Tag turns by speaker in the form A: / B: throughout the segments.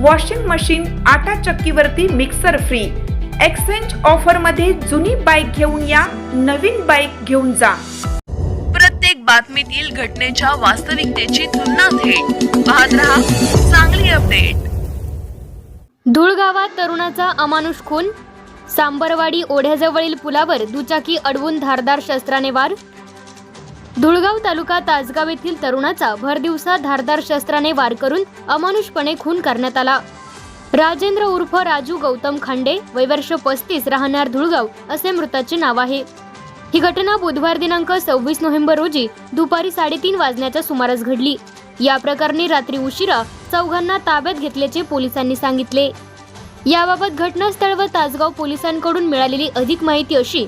A: Washing machine आटा चक्कीवरती mixer free exchange ऑफरमध्ये जुनी बाईक घेऊन या नवीन बाईक घेऊन जा.
B: प्रत्येक बातमीतील घटनेच्या वास्तविकतेची तुलना थेट. पाहत रहा चांगली अपडेट
C: धूळ गावात तरुणाचा अमानुष खून. सांबरवाडी ओढ्याजवळील पुलावर दुचाकी अडवून धारदार शस्त्राने वार. धुळगाव तालुका तासगाव येथील तरुणाचा भरदिवसा धारदार शस्त्राने वार करून अमानुषपणे खून करण्यात आला. राजेंद्र उर्फ राजू गौतम खांडे वैवर्ष पस्तीस राहणार धुळगाव असे मृताचे नाव आहे. ही घटना बुधवार दिनांक सव्वीस नोव्हेंबर रोजी दुपारी साडेतीन वाजण्याच्या सुमारास घडली. या प्रकरणी रात्री उशिरा चौघांना ताब्यात घेतल्याचे पोलिसांनी सांगितले. याबाबत घटनास्थळ व तासगाव पोलिसांकडून मिळालेली अधिक माहिती अशी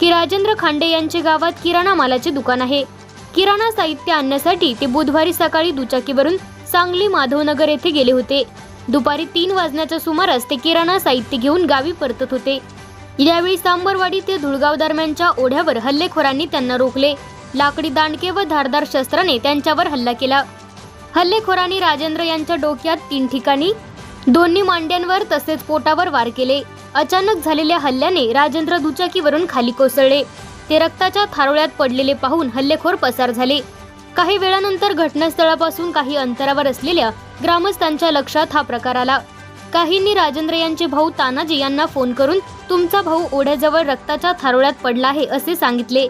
C: की राजेंद्र खांडे यांचे गावात किराणा मालाचे दुकान आहे. किराणा साहित्य आणण्यासाठी ते बुधवारी सकाळी दुचाकीवरून सांगली माधवनगर येथे गेले होते. दुपारी तीन वाजण्याच्या सुमारास ते किराणा साहित्य घेऊन गावी परतत होते. यावेळी सांबरवाडी ते धुळगाव दरम्यानच्या ओढ्यावर हल्लेखोरांनी त्यांना रोखले. लाकडी दांडके व धारदार शस्त्राने त्यांच्यावर हल्ला केला. हल्लेखोरांनी राजेंद्र यांच्या डोक्यात तीन ठिकाणी दोन्ही मांड्यांवर तसेच पोटावर वार केले. अचानक झालेल्या हल्ल्याने राजेंद्र दुचाकीवरून खाली कोसळले. ते रक्ताच्या थारोळ्यात पडलेले पाहून हल्लेखोर पसार झाले. काही वेळानंतर घटनास्थळापासून काही अंतरावर असलेल्या ग्रामस्थांच्या लक्षात हा प्रकार आला. काहींनी राजेंद्र यांचे भाऊ तानाजी यांना फोन करून तुमचा भाऊ ओढ्याजवळ रक्ताच्या थारोळ्यात पडला आहे असे सांगितले.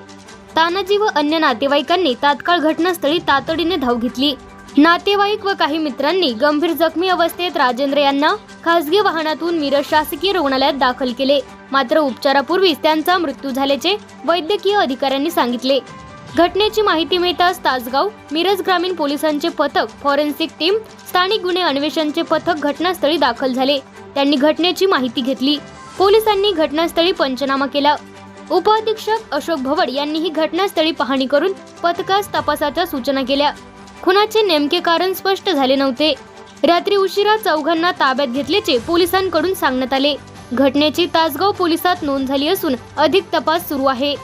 C: तानाजी व अन्य नातेवाईकांनी तात्काळ घटनास्थळी तातडीने धाव घेतली. नातेवाईक व काही मित्रांनी गंभीर जखमी अवस्थेत राजेंद्र यांना खासगी वाहनातून मिरज शासकीय रुग्णालयात दाखल केले. मात्र उपचारापूर्वीच त्यांचा मृत्यू झाल्याचे वैद्यकीय अधिकाऱ्यांनी सांगितले. घटनेची माहिती मिळताच तासगाव मिरज ग्रामीण पोलिसांचे पथक फॉरेन्सिक टीम स्थानिक गुन्हे अन्वेषणचे पथक घटनास्थळी दाखल झाले. त्यांनी घटनेची माहिती घेतली. पोलिसांनी घटनास्थळी पंचनामा केला. उपअधीक्षक अशोक भवड यांनीही घटनास्थळी पाहणी करून पथकास तपासाच्या सूचना केल्या. खुनाचे नेमके कारण स्पष्ट झाले नव्हते. रात्री उशिरा चौघांना ताब्यात घेतल्याचे पोलिसांकडून सांगण्यात आले. घटनेची तासगाव पोलिसात नोंद झाली असून अधिक तपास सुरू आहे.